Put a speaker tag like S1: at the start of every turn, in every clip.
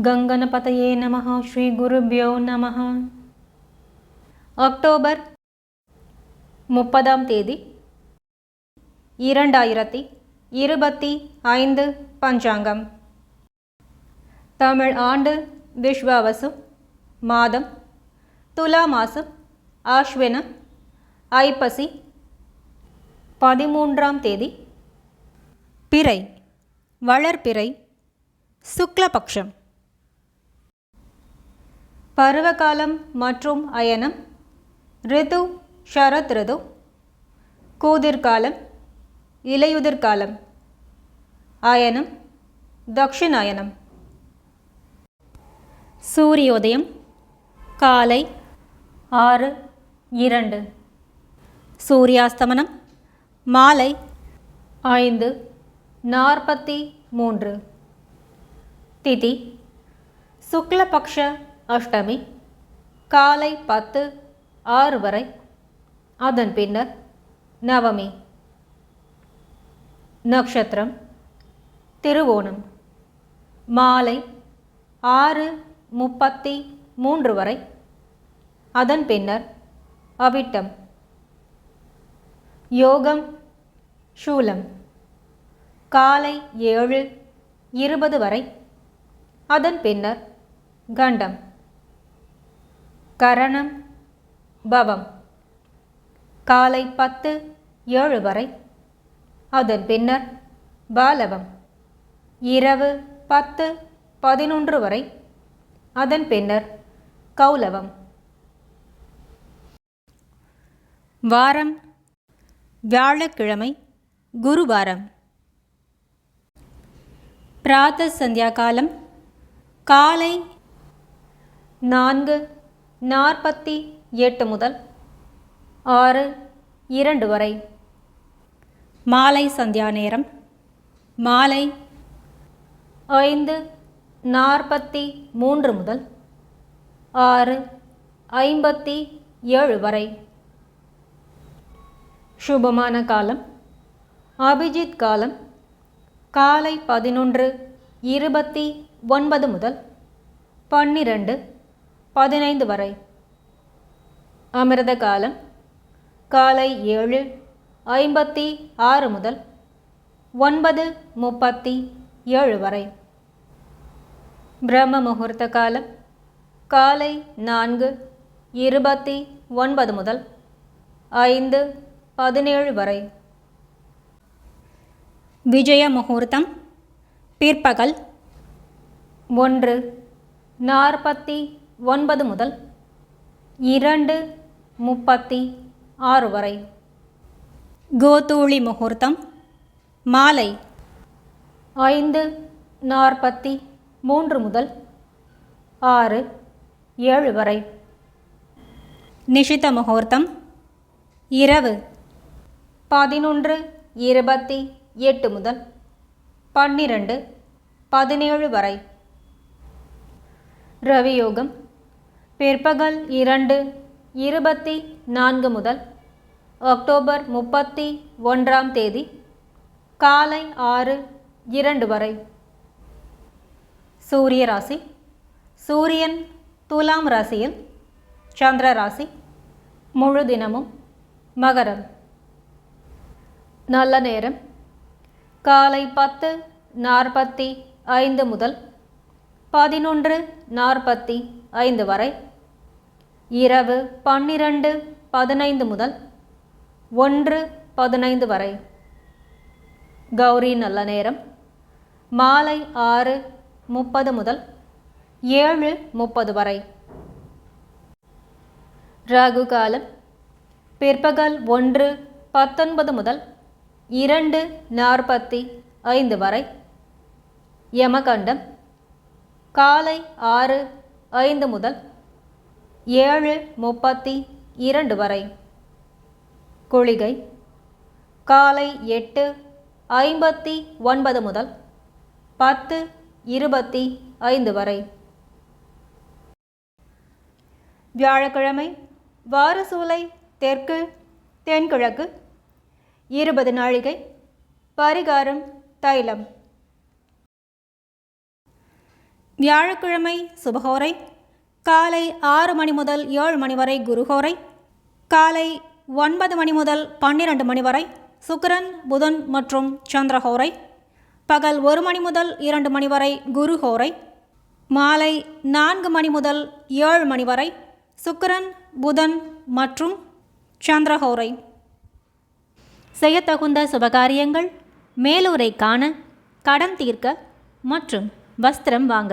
S1: கங்கனபதையே நம ஸ்ரீ குருபியோ நம அக்டோபர் முப்பதாம் தேதி இரண்டாயிரத்தி இருபத்தி ஐந்து பஞ்சாங்கம். தமிழ் ஆண்டு விஸ்வாவசு மாதம் துலா மாசம் ஆஷ்வின ஐப்பசி பதிமூன்றாம் தேதி. பிறை வளர்பிறை சுக்லபக்ஷம். பருவகாலம் மற்றும் அயனம். ரிது ஷரத் ரிது. கூதிர்காலம் இலையுதிர்காலம். அயனம் தக்ஷிணாயனம். சூரியோதயம் காலை ஆறு இரண்டு. சூரியாஸ்தமனம் மாலை ஐந்து நாற்பத்தி மூன்று. திதி சுக்லபக்ஷ அஷ்டமி காலை பத்து ஆறு வரை. அதன் பின்னர் நவமி நட்சத்திரம் திருவோணம். மாலை ஆறு முப்பத்தி மூன்று வரை. அதன் பின்னர் அவிட்டம். யோகம் சூலம். காலை ஏழு இருபது வரை. அதன் பின்னர் கண்டம். கரணம். பவம். காலை பத்து ஏழு வரை. அதன் பின்னர் பாலவம். இரவு பத்து பதினொன்று வரை. அதன் பின்னர் கௌலவம். வாரம். வியாழக்கிழமை குருவாரம். பிராத்த சந்தியா காலம் காலை நான்கு நாற்பத்தி எட்டு முதல் ஆறு இரண்டு வரை. மாலை சந்தியா நேரம். மாலை ஐந்து நாற்பத்தி மூன்று முதல் ஆறு ஐம்பத்தி ஏழு வரை. சுபமான காலம். அபிஜித் காலம். காலை பதினொன்று இருபத்தி ஒன்பது முதல் பன்னிரண்டு பதினைந்து வரை. அமிர்த காலம் காலை ஏழு ஐம்பத்தி ஆறு முதல் ஒன்பது முப்பத்தி ஏழு வரை. பிரம்ம முகூர்த்த காலம் காலை நான்கு இருபத்தி ஒன்பது முதல் ஐந்து பதினேழு வரை. விஜய முகூர்த்தம் பிற்பகல் ஒன்று நாற்பத்தி ஒன்பது முதல் இரண்டு முப்பத்தி ஆறு வரை. கோதூளி முகூர்த்தம் மாலை ஐந்து நாற்பத்தி மூன்று முதல் ஆறு ஏழு வரை. நிஷித முகூர்த்தம் இரவு பதினொன்று இருபத்தி எட்டு முதல் பன்னிரண்டு பதினேழு வரை. ரவியோகம் பிற்பகல் இரண்டு இருபத்தி நான்கு முதல் அக்டோபர் முப்பத்தி ஒன்றாம் தேதி காலை ஆறு இரண்டு வரை. சூரிய ராசி சூரியன் துலாம் ராசியில் சந்திர ராசி முழு தினமும் மகரம். நல்ல நேரம். காலை பத்து நாற்பத்தி ஐந்து முதல் பதினொன்று நாற்பத்தி ஐந்து வரை. இரவு பன்னிரண்டு பதினைந்து முதல் ஒன்று பதினைந்து வரை. கௌரி நல்ல நேரம். மாலை ஆறு முப்பது முதல் ஏழு முப்பது வரை. ராகு காலம் பிற்பகல் ஒன்று பத்தொன்பது முதல் இரண்டு நாற்பத்தி ஐந்து வரை. யமகண்டம் காலை ஆறு ஐந்து முதல் ஏழு முப்பத்தி இரண்டு வரை. குளிகை காலை எட்டு ஐம்பத்தி ஒன்பது முதல் பத்து இருபத்தி ஐந்து வரை. வியாழக்கிழமை வாரசூலை தெற்கு தென்கிழக்கு இருபது நாழிகை பரிகாரம் தைலம். வியாழக்கிழமை சுபகோரை காலை ஆறு மணி முதல் ஏழு மணி வரை குருஹோரை காலை ஒன்பது மணி முதல் பன்னிரண்டு மணி வரை சுக்கரன் புதன் மற்றும் சந்திரஹோரை பகல் ஒரு மணி முதல் இரண்டு மணி வரை குருஹோரை மாலை நான்கு மணி முதல் ஏழு மணி வரை சுக்கரன் புதன் மற்றும் சந்திரஹோரை செய்யத்தகுந்த சுபகாரியங்கள் மேலூரை காண கடன் தீர்க்க மற்றும் வஸ்திரம் வாங்க.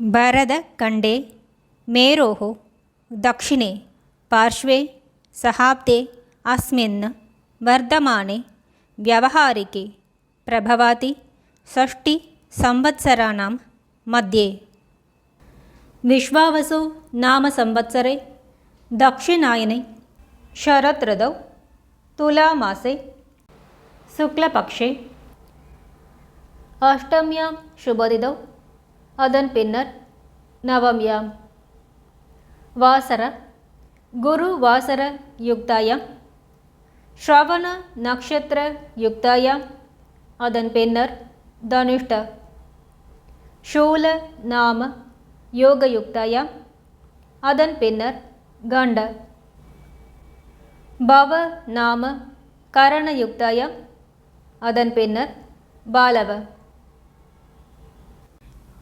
S1: भरतखण्डे मेरोः दक्षिणे पार्श्वे सहाब्दे अस्मिन् वर्धमाने व्यवहारिके प्रभवाति षष्टिसंवत्सराणां मध्ये विश्वावसो नाम संवत्सरे दक्षिणायने शरदृतौ तुलामासे शुक्लपक्षे अष्टम्यां शुभदिदौ அதன் பின்னர் நவம்யாம். வாசர குரு வாசர யுக்தாயாம். ஸ்ரவண நக்ஷத்திர யுக்தாயாம். அதன் பின்னர் தனுஷ்ட. ஷூல நாம யோக யோகயுக்தாயாம் அதன் பின்னர் கண்ட. பவ நாம கரண கரணயுக்தாயாம் அதன் பின்னர் பாலவ.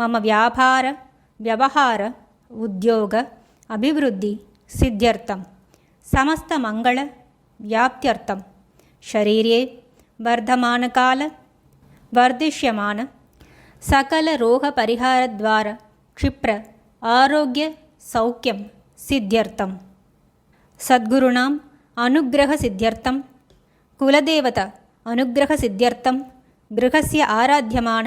S1: मम వ్యాపార వ్యవహార ఉద్యోగ అభివృద్ధి సిద్ధ్యర్థం సమస్త మంగళ వ్యాప్త్యర్థం శరీరే వర్ధమానకాల क्षिप्र आरोग्यसौख्यं सिद्ध्यर्थं सद्गुरूणाम् ద్వారా कुलदेवता ఆరోగ్య गृहस्य आराध्यमान